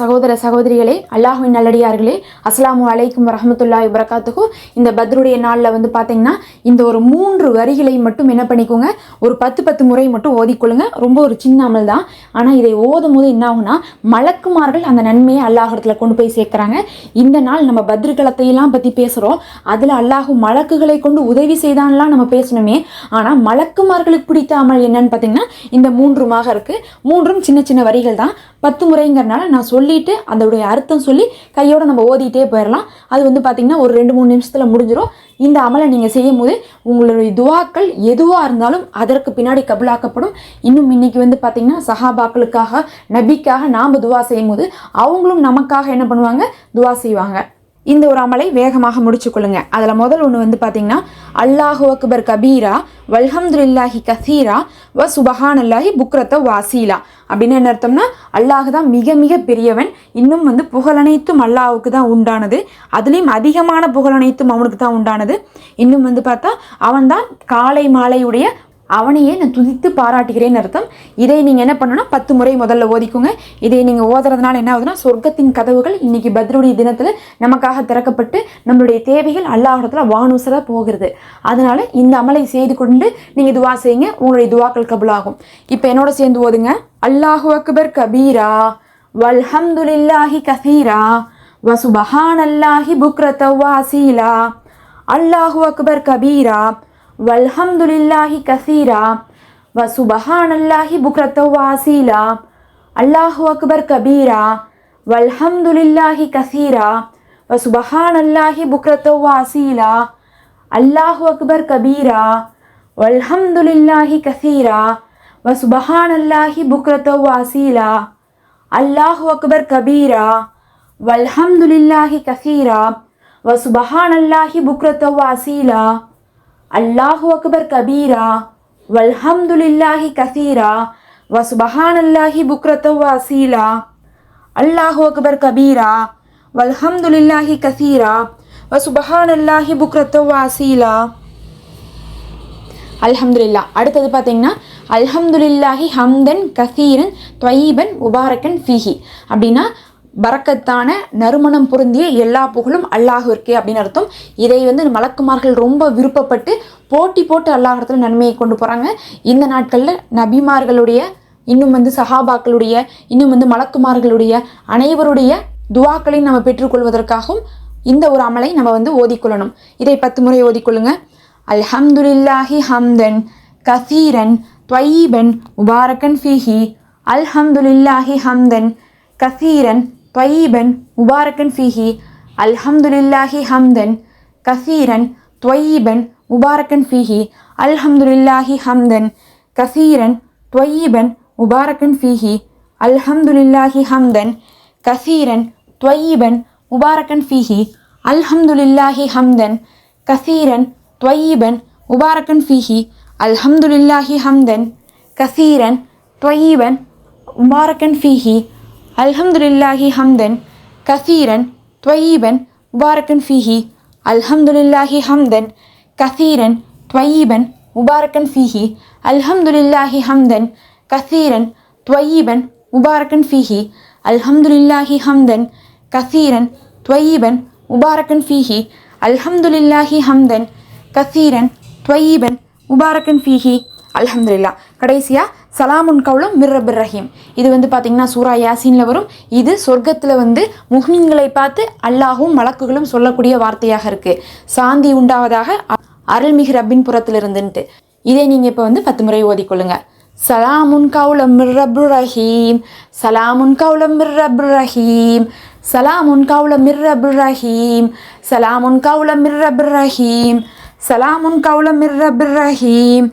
சகோதர சகோதரிகளே அல்லாஹுவின் நல்லடியார்களே அஸ்லாம் அலைக்கும் ரஹமத்துல்லா வரகாத்துஹு இந்த பத்ருடைய நாளில் வந்து பார்த்தீங்கன்னா இந்த ஒரு மூன்று வரிகளை மட்டும் என்ன பண்ணிக்கோங்க ஒரு பத்து பத்து முறை மட்டும் ஓதிக்கொள்ளுங்க. ரொம்ப ஒரு சின்ன அமல் தான். ஆனால் இதை ஓதும் போது என்ன ஆகும்னா மலக்குமார்கள் அந்த நன்மையை அல்லாஹிடத்துல கொண்டு போய் சேர்க்குறாங்க. இந்த நாள் நம்ம பத்ருகலத்தையெல்லாம் பற்றி பேசுகிறோம் அதில் அல்லாஹு மலக்குகளை கொண்டு உதவி செய்தான்லாம் நம்ம பேசணுமே. ஆனால் மலக்குமார்களுக்கு பிடித்த அமல் என்னன்னு பார்த்தீங்கன்னா இந்த மூன்றுமாக இருக்குது மூன்றும் சின்ன சின்ன வரிகள் தான். பத்து முறைங்கிறனால நான் சொல்லிட்டு அதோடைய அர்த்தம் சொல்லி கையோட நம்ம ஓதிட்டே போயிடலாம் அது வந்து பார்த்திங்கன்னா ஒரு ரெண்டு மூணு நிமிஷத்தில் முடிஞ்சிடும் இந்த அமலை நீங்கள் செய்யும் போது உங்களுடைய துவாக்கள் எதுவாக இருந்தாலும் அதற்கு பின்னாடி கபுலாக்கப்படும். இன்னும் இன்னைக்கு வந்து பார்த்திங்கன்னா சஹாபாக்களுக்காக நபிக்காக நாம் துவா செய்யும் போது அவங்களும் நமக்காக என்ன பண்ணுவாங்க? துவா செய்வாங்க. இந்த ஒரு அமலை வேகமாக முடிச்சுக்கொள்ளுங்க அதில் முதல் ஒன்று வந்து பார்த்தீங்கன்னா அல்லாஹு அக்பர் கபீரா வல்ஹம்துல்லாஹி கசீரா வ சுபஹான் அல்லாஹி புக்ரத்த வாசீலா. அப்படின்னு என்ன அர்த்தம்னா அல்லாஹ் தான் மிக மிக பெரியவன். இன்னும் வந்து புகழனைத்தும் அல்லாஹுக்கு தான் உண்டானது. அதுலேயும் அதிகமான புகழனைத்தும் அவனுக்கு தான் உண்டானது. இன்னும் வந்து பார்த்தா அவன்தான் காலை மாலையுடைய அவனையே நான் துதித்து பாராட்டுகிறேன்னு அர்த்தம். இதை நீங்கள் என்ன பண்ணணும்னா பத்து முறை முதல்ல ஓதிக்கோங்க. இதை நீங்கள் ஓதுறதுனால என்ன ஆகுதுன்னா சொர்க்கத்தின் கதவுகள் இன்றைக்கி பத்ருடைய தினத்தில் நமக்காக திறக்கப்பட்டு நம்மளுடைய தேவைகள் அல்லாஹத்தில் வானூசலாக போகிறது. அதனால் இந்த அமலை செய்து கொண்டு நீங்கள் துவா செய்யுங்க. உங்களுடைய துவாக்கள் கபுலாகும். இப்போ என்னோட சேர்ந்து ஓதுங்க. அல்லாஹு அக்பர் கபீரா வல்ஹம்துலில்லாஹி கசீரா வசுபஹான் அல்லாஹி புக்ரத வாசீலா. அல்லாஹு அக்பர் கபீரா வல்ஹம்துலில்லாஹி கசீரா வ சுபஹான் அல்லாஹி புக்ரத்தவாசீலா அல்லாஹு அக்பர் கபீரா வல்ஹம்துலில்லாஹி கசீரா வ சுபஹான் அல்லாஹி புக்ரத்தவாசீலா அல்லாஹு அக்பர் கபீரா வல்ஹம்துலில்லாஹி கசீரா வ சுபஹான் அல்லாஹி புக்ரத்தவாசீலா அல்லாஹு அக்பர் கபீரா வல்ஹம்துலில்லாஹி கசீரா வ சுபஹான் அல்லாஹி புக்ரத்தவாசீலா அல்லாஹு அக்பர் கபீரா வல்ஹம்துலில்லாஹி கசீரா வசுபஹான் அல்லாஹி புக்ரத்தவ் அசீலா அல்லாஹு அக்பர் கபீரா வல்ஹம்துலில்லாஹி கசீரா வசுபஹான் அல்லாஹி புக்ரத்தவ் அசீலா அல்ஹம்துலில்லா அடுத்தது பார்த்தீங்கன்னா அல்ஹம்துலில்லாஹி ஹம்தன் கசீரன் துவயீபன் உபாரக்கன் ஃபீஹி அப்படின்னா பறக்கத்தான நறுமணம் பொருந்திய எல்லா புகழும் அல்லாஹிற்கே அப்படின்னு அர்த்தம். இதை வந்து மலக்குமார்கள் ரொம்ப விருப்பப்பட்டு போட்டி போட்டு அல்லாஹிடத்தில் நன்மையை கொண்டு போகிறாங்க இந்த நாட்களில் நபிமார்களுடைய இன்னும் வந்து சஹாபாக்களுடைய இன்னும் வந்து மலக்குமார்களுடைய அனைவருடைய துவாக்களையும் நம்ம பெற்றுக்கொள்வதற்காகவும் இந்த ஒரு அமலை நம்ம வந்து ஓதிக்கொள்ளணும் இதை பத்து முறை ஓதிக்கொள்ளுங்க அல்ஹம்துலில்லாஹி ஹம்தன் கசீரன் துவயீபன் முபாரக்கன் ஃபீஹி. அல்ஹம்துலில்லாஹி ஹம்தன் கசீரன் துவயீபன் முபாரக்கன் ஃபீஹி அல்ஹம்துலில்லாஹி ஹம்தன் கசீரன் துவயீபன் முபாரக்கன் ஃபீஹி அல்ஹம்துலில்லாஹி ஹம்தன் கசீரன் துவயீபன் முபாரக்கன் ஃபீஹி அல்ஹம்துலில்லாஹி ஹம்தன் கசீரன் துவயீபன் முபாரக்கன் ஃபீஹி அல்ஹம்துலில்லாஹி ஹம்தன் கசீரன் துவயீபன் முபாரக்கன் ஃபீஹி அல்ஹம்துலில்லாஹி ஹம்தன் கசீரன் துவயீபன் முபாரக்கன் ஃபீஹி الحمد لله حمدا كثيرا طيبا مباركا فيه الحمد لله حمدا كثيرا طيبا مباركا فيه الحمد لله حمدا كثيرا طيبا مباركا فيه الحمد لله حمدا كثيرا طيبا مباركا فيه الحمد لله حمدا كثيرا طيبا مباركا فيه الحمد لله கடைசியாக சலாமுன் கவுலம் மிர்ரபிர் ரஹீம். இது வந்து பார்த்திங்கன்னா சூரா யாசீனில் வரும். இது சொர்க்கத்தில் வந்து முஹ்மின்களை பார்த்து அல்லாஹும் மலக்குகளும் சொல்லக்கூடிய வார்த்தையாக இருக்குது சாந்தி உண்டாவதாக அ- அருள்மிகு ரப்பின் புறத்தில் இருந்துன்ட்டு இதை நீங்கள் இப்போ வந்து பத்து முறை ஓதிக்கொள்ளுங்கள் சலாமுன் கவுலம் மிர்ரபு ரஹீம். சலாமுன் கவுலம் மிர்ரபு ரஹீம். சலாமுன் கவுலம் மிர்ரபு ரஹீம். சலாமுன் கவுலம் மிர்ரபு ரஹீம். சலாமுன் கவுலம் மிர்ரபு ரஹீம்.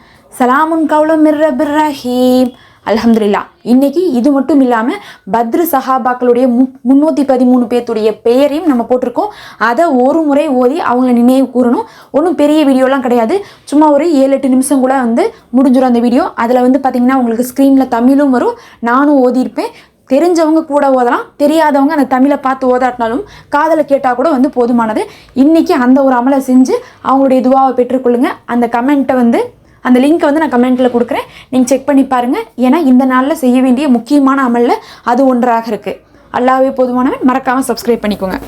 சலாமுன் கவுலம் மிர்ரபுர் ரஹீம் இன்னைக்கு இது மட்டும் இல்லாமல் பத்ரு சஹாபாக்களுடைய மு முந்நூற்றி பதிமூணு பேர்த்துடைய பெயரையும் நம்ம போட்டிருக்கோம். அதை ஒரு முறை ஓதி அவங்கள நினைவு கூறணும். ஒன்றும் பெரிய வீடியோலாம் கிடையாது. சும்மா ஒரு ஏழு எட்டு நிமிஷம் கூட வந்து முடிஞ்சிடும் அந்த வீடியோ. அதில் வந்து பார்த்திங்கன்னா உங்களுக்கு ஸ்க்ரீனில் தமிழும் வரும். நானும் ஓதியிருப்பேன். தெரிஞ்சவங்க கூட ஓதலாம். தெரியாதவங்க அந்த தமிழை பார்த்து ஓதாட்டினாலும் காதலை கேட்டால் கூட வந்து போதுமானது. இன்றைக்கி அந்த ஒரு அமலை செஞ்சு அவங்களுடைய துவாவை பெற்றுக்கொள்ளுங்க. அந்த கமெண்ட்டை வந்து அந்த லிங்க்கை வந்து நான் கமெண்ட்டில் கொடுக்குறேன். நீங்கள் செக் பண்ணி பாருங்கள் ஏன்னா இந்த நாளில் செய்ய வேண்டிய முக்கியமான அமலில் அது ஒன்றாக இருக்குது அல்லாவே போதுமானவன் மறக்காமல் சப்ஸ்கிரைப் பண்ணிக்கோங்க.